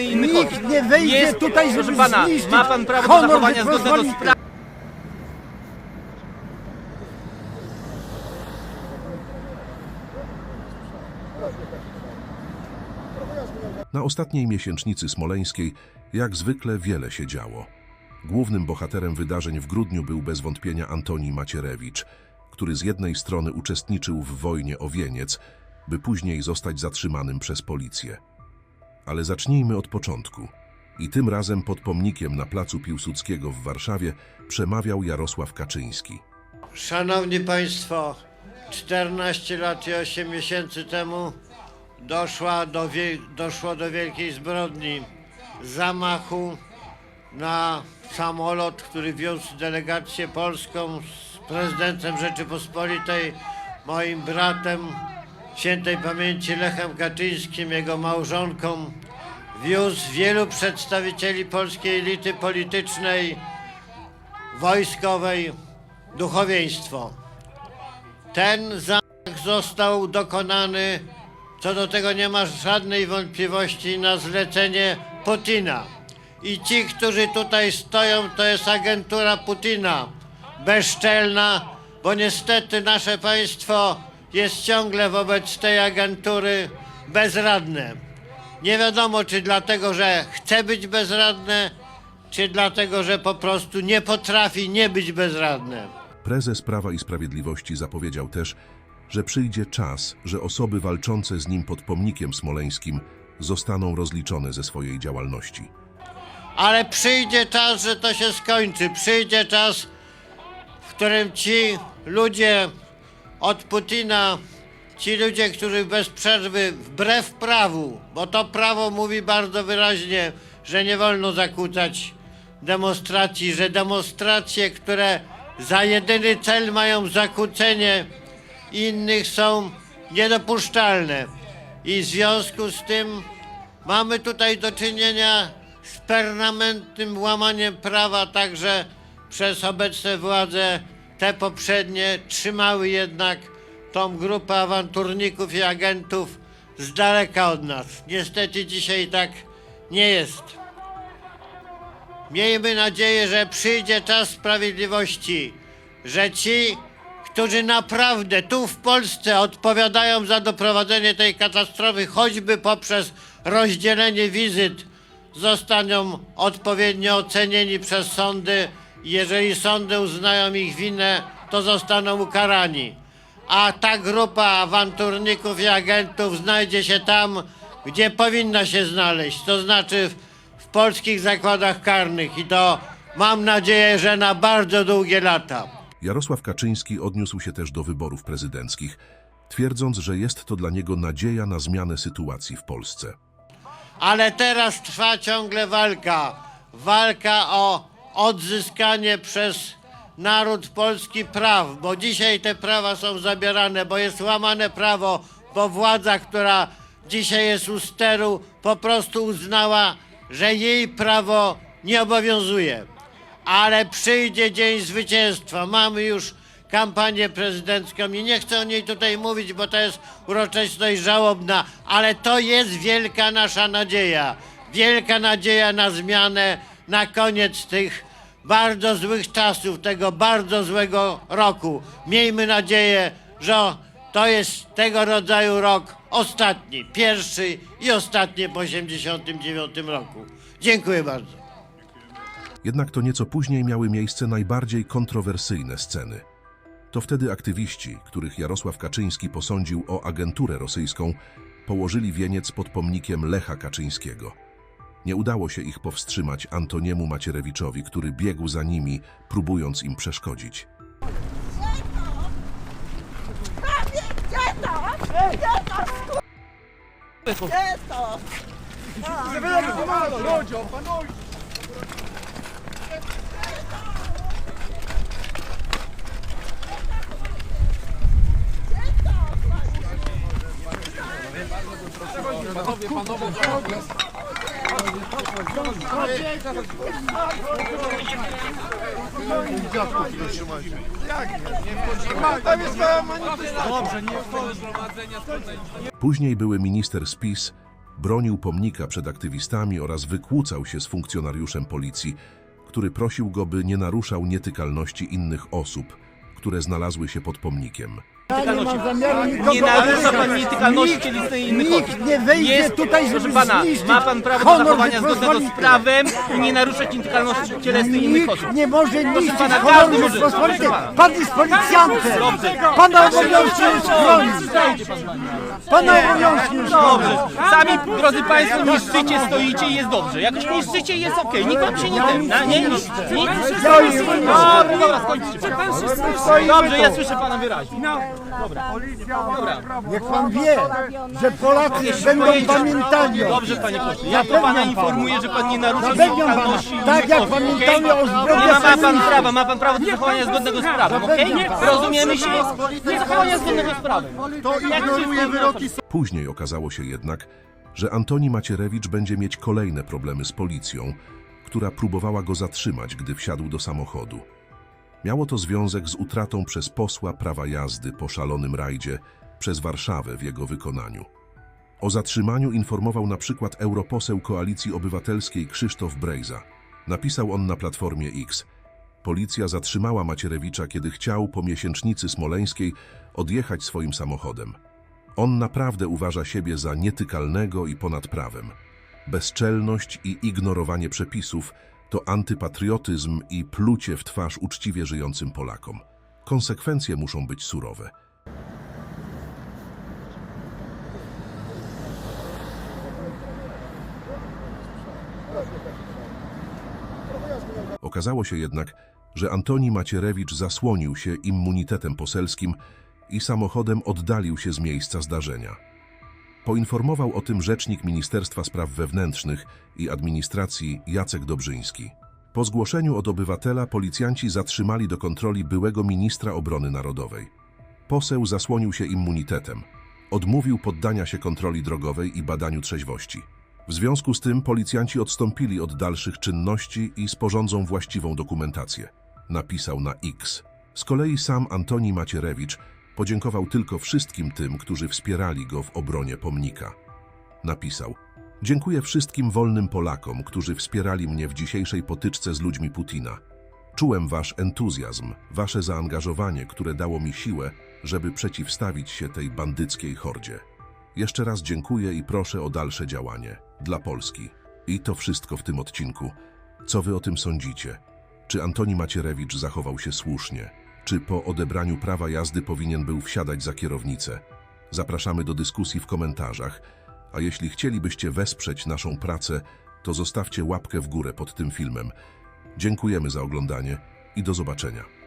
Innych Nikt nie wejdzie Jest, tutaj, proszę żeby pana, zniszczyć ma pan prawo do honor zachowania zgodnego z Rzeczpospolitej. prawem. Na ostatniej miesięcznicy smoleńskiej jak zwykle wiele się działo. Głównym bohaterem wydarzeń w grudniu był bez wątpienia Antoni Macierewicz, który z jednej strony uczestniczył w wojnie o Wieniec, by później zostać zatrzymanym przez policję. Ale zacznijmy od początku. I tym razem pod pomnikiem na placu Piłsudskiego w Warszawie przemawiał Jarosław Kaczyński. Szanowni Państwo, 14 lat i 8 miesięcy temu doszła do, doszło do wielkiej zbrodni, zamachu na samolot, który wiózł delegację polską z prezydentem Rzeczypospolitej, moim bratem, świętej pamięci Lechem Kaczyńskim, jego małżonką. Wiózł wielu przedstawicieli polskiej elity politycznej, wojskowej, duchowieństwo. Ten zamach został dokonany, co do tego nie ma żadnej wątpliwości, na zlecenie Putina. I ci, którzy tutaj stoją, to jest agentura Putina. Bezczelna, bo niestety nasze państwo jest ciągle wobec tej agentury bezradne. Nie wiadomo, czy dlatego, że chce być bezradne, czy dlatego, że po prostu nie potrafi nie być bezradne. Prezes Prawa i Sprawiedliwości zapowiedział też, że przyjdzie czas, że osoby walczące z nim pod pomnikiem smoleńskim zostaną rozliczone ze swojej działalności. Ale przyjdzie czas, że to się skończy. Przyjdzie czas, w którym ci ludzie od Putina, ci ludzie, którzy bez przerwy, wbrew prawu, bo to prawo mówi bardzo wyraźnie, że nie wolno zakłócać demonstracji, że demonstracje, które za jedyny cel mają zakłócenie innych są niedopuszczalne. I w związku z tym mamy tutaj do czynienia z permanentnym łamaniem prawa, także przez obecne władze. Te poprzednie trzymały jednak tą grupę awanturników i agentów z daleka od nas. Niestety dzisiaj tak nie jest. Miejmy nadzieję, że przyjdzie czas sprawiedliwości, że ci, którzy naprawdę tu w Polsce odpowiadają za doprowadzenie tej katastrofy, choćby poprzez rozdzielenie wizyt, zostaną odpowiednio ocenieni przez sądy. Jeżeli sądy uznają ich winę, to zostaną ukarani. A ta grupa awanturników i agentów znajdzie się tam, gdzie powinna się znaleźć, to znaczy w, w polskich zakładach karnych i to mam nadzieję, że na bardzo długie lata. Jarosław Kaczyński odniósł się też do wyborów prezydenckich, twierdząc, że jest to dla niego nadzieja na zmianę sytuacji w Polsce. Ale teraz trwa ciągle walka. Walka o odzyskanie przez naród polski praw, bo dzisiaj te prawa są zabierane, bo jest łamane prawo, bo władza, która dzisiaj jest u steru, po prostu uznała, że jej prawo nie obowiązuje. Ale przyjdzie dzień zwycięstwa. Mamy już kampanię prezydencką i nie chcę o niej tutaj mówić, bo to jest uroczystość żałobna, ale to jest wielka nasza nadzieja. Wielka nadzieja na zmianę, na koniec tych bardzo złych czasów, tego bardzo złego roku. Miejmy nadzieję, że to jest tego rodzaju rok ostatni, pierwszy i ostatni po 1989 roku. Dziękuję bardzo. Jednak to nieco później miały miejsce najbardziej kontrowersyjne sceny. To wtedy aktywiści, których Jarosław Kaczyński posądził o agenturę rosyjską, położyli wieniec pod pomnikiem Lecha Kaczyńskiego. Nie udało się ich powstrzymać Antoniemu Macierewiczowi, który biegł za nimi, próbując im przeszkodzić. Panowie, panowie, panowie. Później były minister spis Bronił pomnika przed aktywistami oraz wykłócał się z funkcjonariuszem policji, który prosił go, by nie naruszał nietykalności innych osób, które znalazły się pod pomnikiem. Ja nie narusza pan nietykalności i innych Nikt nie wejdzie Jest, tutaj, proszę żeby pana, zniszczyć ma pan prawo do honor zachowania zgodnego z prawem i nie naruszać nietykalności cielesnej innych osób. Nikt nie może niszczyć pana, honoru. Rzeczpospolitej. Proszę. Pan jest policjantem. Pana obowiązkiem jest chronić. Pana obowiązkiem jest Dobrze. Sami, drodzy Państwo, niszczycie, stoicie i jest dobrze. Jakoś niszczycie i jest okej. Nikt wam się nie ten, na- nie niszczy. Nic. Dobra, dobra, skończcie. Dobrze, ja słyszę Pana wyraźnie. Dobra. Dobra. Niech pan wie, że Polacy będą pamiętali o Dobrze, panie pośle. Ja to pana Zapewniam informuję, że pan nie Zapewniam pana, nietykalności tak innych jak osób, pamiętamy okej? o zbrodniach Nie ma pan prawa, ma pan prawo do zachowania zgodnego z prawem, okej? Zapewniam pana. Rozumiemy się? Do zachowania zgodnego z prawem. To ignoruje wyroki Później okazało się jednak, że Antoni Macierewicz będzie mieć kolejne problemy z policją, która próbowała go zatrzymać, gdy wsiadł do samochodu. Miało to związek z utratą przez posła prawa jazdy po szalonym rajdzie przez Warszawę w jego wykonaniu. O zatrzymaniu informował na przykład europoseł Koalicji Obywatelskiej Krzysztof Brejza. Napisał on na Platformie X. Policja zatrzymała Macierewicza, kiedy chciał po miesięcznicy smoleńskiej odjechać swoim samochodem. On naprawdę uważa siebie za nietykalnego i ponad prawem. Bezczelność i ignorowanie przepisów to antypatriotyzm i plucie w twarz uczciwie żyjącym Polakom. Konsekwencje muszą być surowe. Okazało się jednak, że Antoni Macierewicz zasłonił się immunitetem poselskim i samochodem oddalił się z miejsca zdarzenia. Poinformował o tym rzecznik Ministerstwa Spraw Wewnętrznych i Administracji Jacek Dobrzyński. Po zgłoszeniu od obywatela policjanci zatrzymali do kontroli byłego ministra obrony narodowej. Poseł zasłonił się immunitetem. Odmówił poddania się kontroli drogowej i badaniu trzeźwości. W związku z tym policjanci odstąpili od dalszych czynności i sporządzą właściwą dokumentację. Napisał na X. Z kolei sam Antoni Macierewicz podziękował tylko wszystkim tym, którzy wspierali go w obronie pomnika. Napisał: Dziękuję wszystkim wolnym Polakom, którzy wspierali mnie w dzisiejszej potyczce z ludźmi Putina. Czułem wasz entuzjazm, wasze zaangażowanie, które dało mi siłę, żeby przeciwstawić się tej bandyckiej hordzie. Jeszcze raz dziękuję i proszę o dalsze działanie dla Polski. I to wszystko w tym odcinku. Co wy o tym sądzicie? Czy Antoni Macierewicz zachował się słusznie? Czy po odebraniu prawa jazdy powinien był wsiadać za kierownicę? Zapraszamy do dyskusji w komentarzach. A jeśli chcielibyście wesprzeć naszą pracę, to zostawcie łapkę w górę pod tym filmem. Dziękujemy za oglądanie i do zobaczenia.